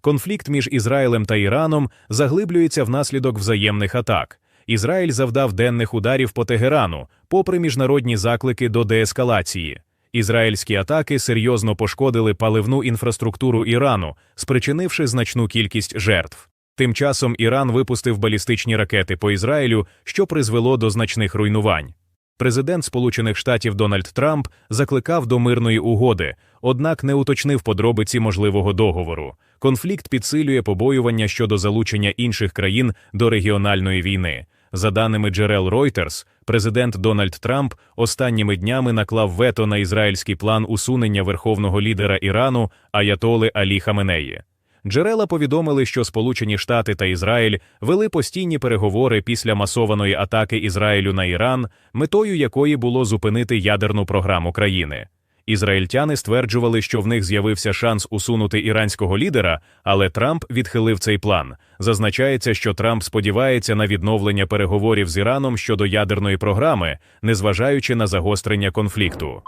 Конфлікт між Ізраїлем та Іраном заглиблюється внаслідок взаємних атак. Ізраїль завдав денних ударів по Тегерану, попри міжнародні заклики до деескалації. Ізраїльські атаки серйозно пошкодили паливну інфраструктуру Ірану, спричинивши значну кількість жертв. Тим часом Іран випустив балістичні ракети по Ізраїлю, що призвело до значних руйнувань. Президент Сполучених Штатів Дональд Трамп закликав до мирної угоди, однак не уточнив подробиці можливого договору. Конфлікт підсилює побоювання щодо залучення інших країн до регіональної війни. За даними джерел Reuters, президент Дональд Трамп останніми днями наклав вето на ізраїльський план усунення верховного лідера Ірану Аятоли Алі Хаменеї. Джерела повідомили, що Сполучені Штати та Ізраїль вели постійні переговори після масованої атаки Ізраїлю на Іран, метою якої було зупинити ядерну програму країни. Ізраїльтяни стверджували, що в них з'явився шанс усунути іранського лідера, але Трамп відхилив цей план. Зазначається, що Трамп сподівається на відновлення переговорів з Іраном щодо ядерної програми, незважаючи на загострення конфлікту.